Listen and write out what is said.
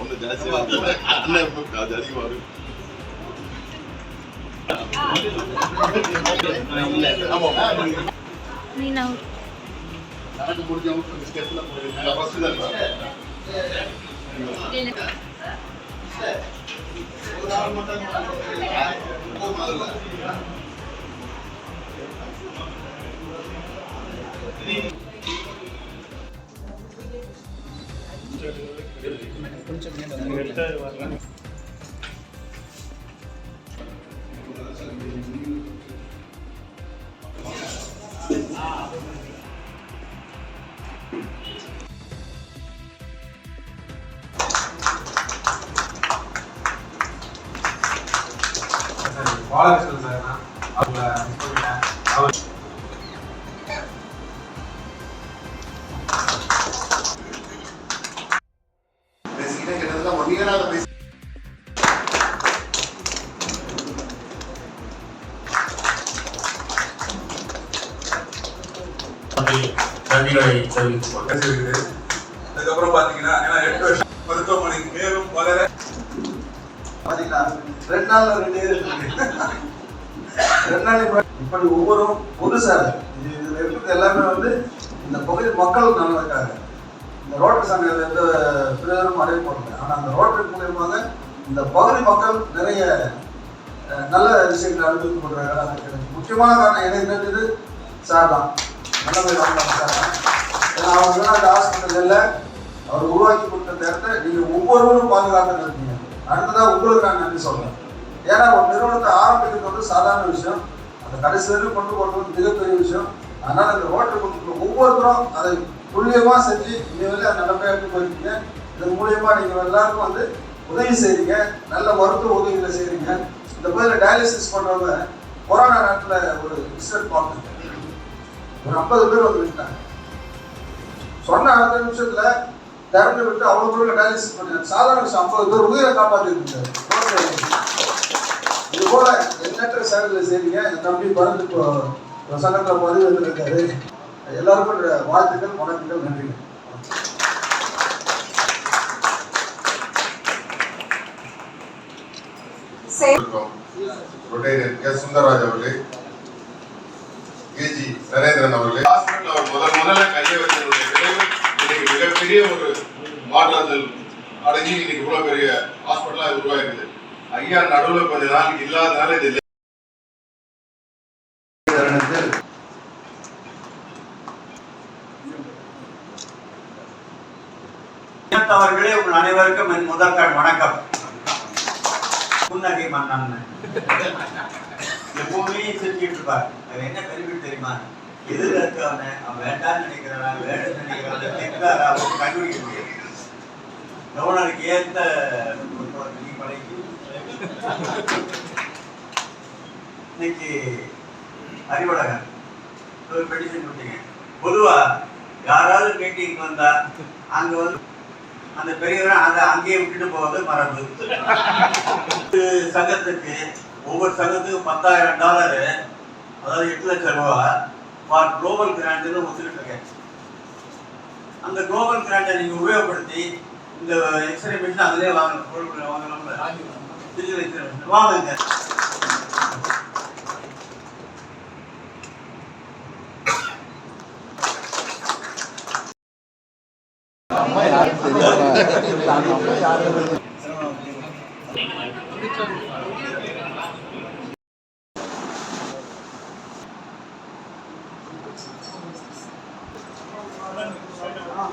ஒண்ணு ஜாஸ்தியா இருக்கு. அண்ணன் இப்ப அது அதிகமா இருக்கு. ஆமா. கொஞ்சம் ஸ்டெப்ல போயிருங்க. நான் தான் இருப்பேன். பாலகிருஷ்ணன் சார் அவங்க நன்றிகளை தெரிவித்துக் கொள்கிறேன். அதுக்கப்புறம் பாத்தீங்கன்னா ஏன்னா எட்டு வருஷம் மருத்துவமனைக்கு மேலும் வளர ரெண்டு நாள்ல ரெண்டு ரெண்டு நாளைக்கு இப்படி ஒவ்வொரு பொது இது இதுல இருக்கிறது எல்லாமே வந்து இந்த பகுதி மக்கள் நலனுக்காக இந்த ரோட்டரி சங்கம் எந்த பிரயோஜனமும் அடைய ஆனா அந்த ரோட்டரி மூலியமாக இந்த பகுதி மக்கள் நிறைய நல்ல விஷயங்களை அனுபவிக்கப்படுறாங்க அதுக்கு எனக்கு முக்கியமான காரணம் என்ன என்னது சார் தான். நல்லபடி ஏன்னா அவங்க அந்த ஹாஸ்பிட்டலில் அவர் உருவாக்கி கொடுத்த இந்த இடத்த நீங்க ஒவ்வொருவரும் பாதுகாத்து இருக்கீங்க. அடுத்ததான் உங்களுக்கு நான் நன்றி சொல்றேன். ஏன்னா ஒரு நிறுவனத்தை ஆரம்பிக்கிறது வந்து சாதாரண விஷயம். அந்த கடைசி வரைக்கும் கொண்டு போகிறது வந்து மிகப்பெரிய விஷயம். அதனால இந்த ரோட்டரி கொடுத்துருக்க ஒவ்வொருத்தரும் அதை துல்லியமா செஞ்சு இங்க வந்து நல்லபடியாக எடுத்து போயிருக்கீங்க. இதன் மூலியமா நீங்க எல்லாருக்கும் வந்து உதவி செய்றீங்க. நல்ல மருத்துவ உதவிகளை செய்றீங்க. இந்த பகுதியில் டயாலிசிஸ் பண்றவங்க கொரோனா நேரத்தில் ஒரு ரிசல்ட் பார்த்தேன் ஒரு ஐம்பது பேர் வந்து விட்டாங்க சொன்ன அடுத்த நிமிஷத்துல திறந்து விட்டு அவ்வளவு தூரம் டயாலிசிஸ் பண்ணாங்க சாதாரண ஐம்பது பேர் உயிரை காப்பாற்றி இருக்காரு இது போல எண்ணற்ற சேவைகளை செய்றீங்க என் தம்பி பறந்து இப்போ ஒரு சங்கத்தில் பதிவு வந்திருக்காரு எல்லாருக்கும் வாழ்த்துக்கள் வணக்கங்கள் நன்றிகள். ரொட்டேரியர் எஸ். சுந்தரராஜ் அவர்களே. நரேந்திரன் அவர்கள் ஹாஸ்பிட்டல் அவர் முதல் முதல்ல கையை வச்சதுடைய விளைவு இன்னைக்கு மிகப்பெரிய ஒரு மாற்றத்தில் அடைஞ்சு இன்னைக்கு இவ்வளவு பெரிய ஹாஸ்பிட்டலா உருவாயிருக்குது ஐயா நடுவில் கொஞ்ச நாள் இல்லாதனால இது தருணத்தில் அவர்களே உங்கள் அனைவருக்கும் என் முதற்கண் வணக்கம். புன்னகை மன்னன். எப்பவுமே செஞ்சுட்டு இருப்பார். அவன் என்ன பெருமை தெரியுமா? எதிர இருக்கவன அவன் வேண்டாம்னு நினைக்கிறானா வேணும்னு நினைக்கிறானா தெற்காரா அவன் கண்டுபிடிக்க முடியாது. கவர்னருக்கு ஏத்த நீ படைக்கு. இன்னைக்கு அறிவழகன் ஒரு பெட்டிஷன் கொடுத்தீங்க. பொதுவா யாராவது மீட்டிங் வந்தா அங்க வந்து அந்த பெரியவர் அதை அங்கேயே விட்டுட்டு போவது மரபு. சங்கத்துக்கு ஒவ்வொரு சங்கத்துக்கும் பத்தாயிரம் டாலரு அதாவது எட்டு லட்சம் ரூபா ஃபார் குளோபல் கிராண்ட்னு ஒத்துக்கிட்டு இருக்கேன். அந்த குளோபல் கிராண்டை நீங்கள் உபயோகப்படுத்தி இந்த எக்ஸ்ரே மிஷின் அதிலே வாங்கணும் வாங்கணும்ல. டிஜிட்டல் எக்ஸ்ரே மிஷின் வாங்குங்க. யாரும் 아.